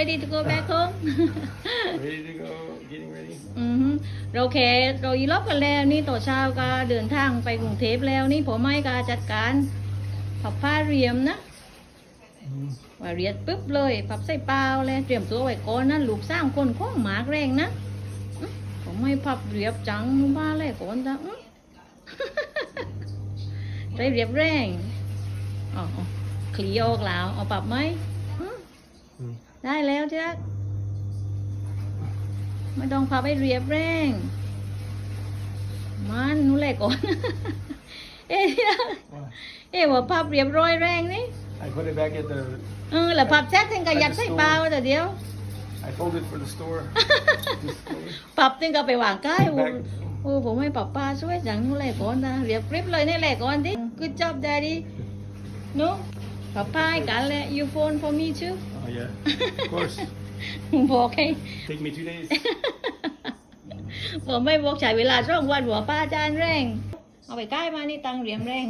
ready to go back home Ready to go? Getting ready? อือฮึเราแค่เรายีรอบกันแล้วนี่ต่อเช้าก็เดินทางไปกรุงเทพแล้วนี่ผมไม่ก็จัดการผับผ้าเรียมนะว่าเรียดปุ๊บเลยผับใส่เปล่าเลยเตรียมตัวไว้ก่อนนะลูกสร้างคนข้องหมากแรงนะอื้อผมไม่พับเรียบจังบ้าเลยก่อนจ้ะอื้อใจเรียบแรงอ๋ออ๋อคลีออกแล้วเอาปรับไหมอื้ออืม ได้แล้วจ้ะไม่ต้องพับให้เรียบแรงมันนู่นแหละก่อน เอ๊ะเนี่ย What? เอ๊ะว่าพับเรียบร้อยแรงนี่ I put it back at the. เออแล้วพับแท้ถึงกับยัดใส่เปล่าแต่เดียว I fold it for the store. Just close. ปรับถึงกับไปวางใกล้โอ้ Back. โอ้ผมให้ปรับปลาช่วยจังนู่นแหละก่อนนะเรียบกริบเลยนี่แหละก่อนดิ Good job daddy นุ๊ก ปรับปลาให้กันแหละ you phone for me too Oh yeah. Of course. บอกให้ Take me two days. ผมไม่บอกใช้เวลาช่วงวันหัวป้าจานแรง เอาไปใกล้มานี่ตังเหรียญแรง